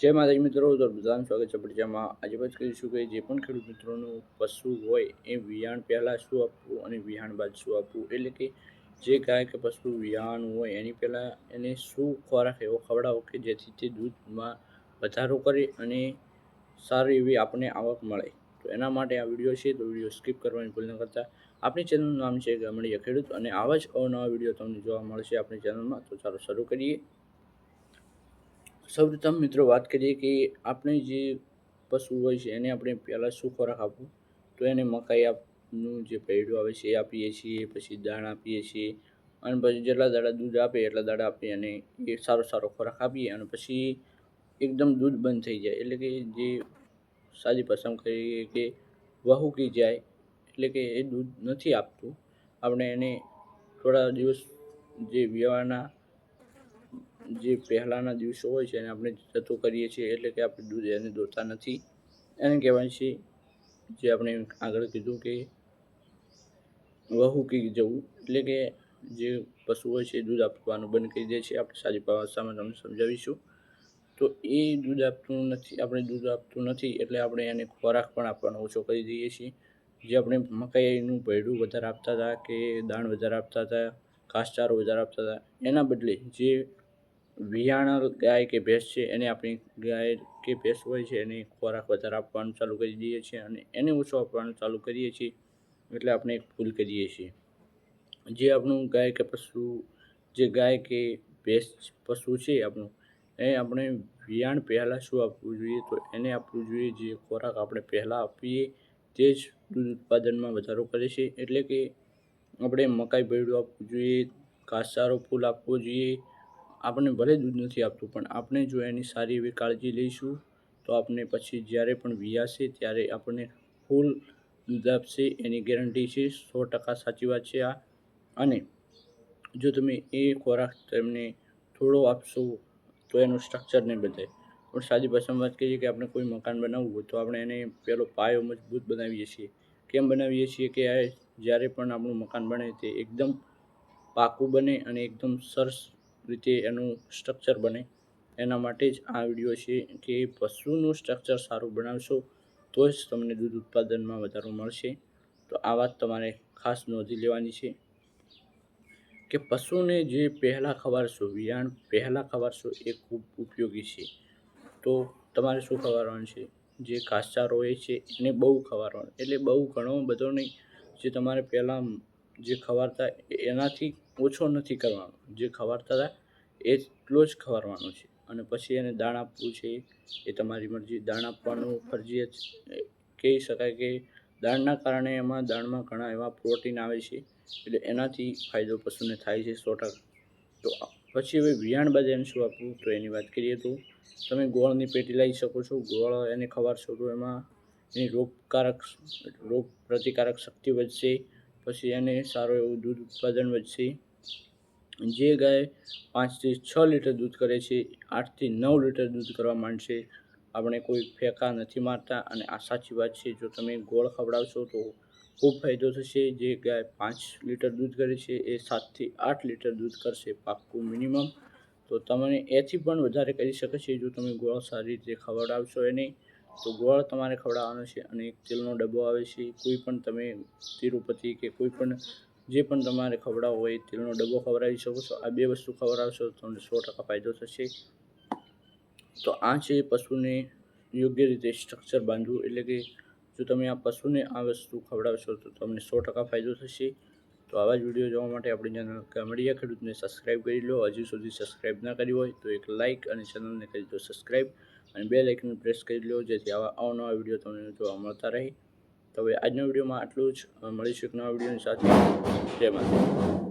જય માતાજી મિત્રો તો બધાનું સ્વાગત છે પડજામાં આજે વાત કરીશું કે જે પણ ખેડૂત મિત્રોનું પશુ હોય એ વિયાણ પહેલાં શું આપવું અને વિહાણ બાદ શું આપવું? એટલે કે જે ગાય કે પશુ વિહાણ હોય એની પહેલાં એને શું ખોરાક, એવો ખવડાવો કે જેથી તે દૂધમાં વધારો કરે અને સારી એવી આપણને આવક મળે. તો એના માટે આ વીડિયો છે, તો વીડિયો સ્કીપ કરવાની ભૂલ ન કરતા. આપણી ચેનલનું નામ છે ગામડીયા ખેડૂત અને આવા જ અવનવા વીડિયો તમને જોવા મળશે આપણી ચેનલમાં. તો ચાલો શરૂ કરીએ. સૌપ્રથમ મિત્રો વાત કરીએ કે આપણે જે પશુ હોય છે, એને આપણે પહેલાં શું ખોરાક આપવું? તો એને મકાઈ આપનું જે પૈડું આવે છે એ આપીએ છીએ, પછી દાણ આપીએ છીએ, અને પછી જેટલા દાડા દૂધ આપે એટલા દાડા આપીએ અને એ સારો સારો ખોરાક આપીએ અને પછી એકદમ દૂધ બંધ થઈ જાય. એટલે કે જે સાદી પસંદ કરીએ કે વહુકી જાય, એટલે કે એ દૂધ નથી આપતું. આપણે એને થોડા દિવસ જે વિવાહના જે પહેલાંના દિવસો હોય છે એને આપણે જતો કરીએ છીએ, એટલે કે આપણે દૂધ એને દોતા નથી. એને કહેવાય છે, જે આપણે આગળ કીધું કે વહુ કી જવું, એટલે કે જે પશુ હોય છે દૂધ આપવાનું બંધ કરી દે છે. આપણે સાદી ભાષામાં તમને સમજાવીશું. તો એ દૂધ આપતું નથી, આપણે દૂધ આપતું નથી, એટલે આપણે એને ખોરાક પણ આપવાનો ઓછો કરી દઈએ છીએ. જે આપણે મકાઈનું ભેડું વધારે આપતા હતા કે દાણ વધારે આપતા હતા, ઘાસચારો વધારે આપતા હતા, એના બદલે જે વિયાણર ગાય કે ભેંસ છે, એને આપણી ગાય કે ભેંસ હોય છે, એને ખોરાક વધારે આપવાનું ચાલુ કરી દઈએ છીએ અને એને ઓછો આપવાનું ચાલુ કરીએ છીએ, એટલે આપણે ભૂલ કરીએ છીએ. જે આપણું ગાય કે પશુ, જે ગાય કે ભેંસ પશુ છે આપણું, એ આપણે વિયાણ પહેલાં શું આપવું જોઈએ? તો એને આપવું જોઈએ જે ખોરાક આપણે પહેલાં આપીએ, તે જ દૂધ ઉત્પાદનમાં વધારો કરે છે. એટલે કે આપણે મકાઈ ભેળું આપવું જોઈએ, ઘાસચારો ફૂલ આપવો જોઈએ આપણને ભલે દૂધ નથી આપતું, પણ આપણે જો એની સારી એવી કાળજી લઈશું, તો આપણે પછી જ્યારે પણ વિયાશે ત્યારે આપણને ફૂલ દૂધ આપશે, એની ગેરંટી છે, સો ટકા સાચી વાત છે આ. અને જો તમે એ ખોરાક તેમને થોડો આપશો, તો એનું સ્ટ્રક્ચર નહીં બદલાય. પણ સાદી ભાષામાં વાત કરીએ કે આપણે કોઈ મકાન બનાવવું હોય તો આપણે એને પહેલો પાયો મજબૂત બનાવીએ છીએ. કેમ બનાવીએ છીએ કે જ્યારે પણ આપણું મકાન બને તે એકદમ પાકું બને અને એકદમ સરસ રીતે એનું સ્ટ્રક્ચર બને. એના માટે જ આ વીડિયો છે કે પશુનું સ્ટ્રક્ચર સારું બનાવશો તો જ તમને દૂધ ઉત્પાદનમાં વધારો મળશે. તો આ વાત તમારે ખાસ નોંધી લેવાની છે કે પશુને જે પહેલાં ખવાડશો, વિયાણ પહેલાં ખવાડશો એ ખૂબ ઉપયોગી છે. તો તમારે શું ખવાડવાનું છે? જે ઘાસચારો હોય છે એને બહુ ખવાડવાનો. એટલે બહુ ઘણો બધો નહીં, જે તમારે પહેલાં જે ખવાડતા એનાથી ઓછો નથી કરવાનો. જે ખવાડતા હતા એટલો જ ખવડાવવાનો છે. અને પછી એને દાણ આપવું છે, એ તમારી મરજી. દાણ આપવાનું ફરજિયાત કહી શકાય કે દાણના કારણે એમાં દાણમાં ઘણા એવા પ્રોટીન આવે છે, એટલે એનાથી ફાયદો પશુને થાય છે સો ટકા. તો પછી હવે વિયાણ બાદ એને શું આપવું? તો એની વાત કરીએ તો તમે ગોળની પેટી લઈ શકો છો. ગોળ એને ખવાડશો તો એમાં એની રોગકારક રોગ પ્રતિકારક શક્તિ વધશે, પછી એને સારું એવું દૂધ ઉત્પાદન વધશે. જે ગાય પાંચથી છ લીટર દૂધ કરે છે, આઠથી નવ લીટર દૂધ કરવા માંડશે. આપણે કોઈ ફેંકા નથી મારતા અને આ સાચી વાત છે, જો તમે ગોળ ખવડાવશો તો ખૂબ ફાયદો થશે. જે ગાય પાંચ લીટર દૂધ કરે છે, એ સાતથી આઠ લીટર દૂધ કરશે પાક્કું મિનિમમ તો તમને એથી પણ વધારે કરી શકે છે, જો તમે ગોળ સારી રીતે ખવડાવશો એને. તો ગોળ તમારે ખવડાવવાનો છે અને એક તેલનો ડબ્બો આવે છે. કોઈ પણ તમે તિરુપતિ કે કોઈ પણ જે પણ તમારે ખવડાવવો હોય, તેલનો ડબ્બો ખવડાવી શકો છો. આ બે વસ્તુ ખવડાવશો તો તમને સો ટકા ફાયદો થશે. તો આ છે પશુને યોગ્ય રીતે સ્ટ્રક્ચર બાંધવું. એટલે કે જો તમે આ પશુને આ વસ્તુ ખવડાવશો તો તમને સો ટકા ફાયદો થશે. તો આવા જ વીડિયો જોવા માટે આપણી ચેનલ કામડિયા ખેડૂતને સબસ્ક્રાઈબ કરી લો. હજુ સુધી સબસ્ક્રાઈબ ના કરી હોય તો એક લાઇક અને ચેનલને કરી દો સબસ્ક્રાઈબ અને બે લાઇકને પ્રેસ કરી લો જેથી આવા અવનવા વીડિયો તમને જોવા મળતા રહે. તો હવે આજના વિડીયોમાં આટલું જ. મળીશું એક નવા વિડીયોની સાથે. જય માતા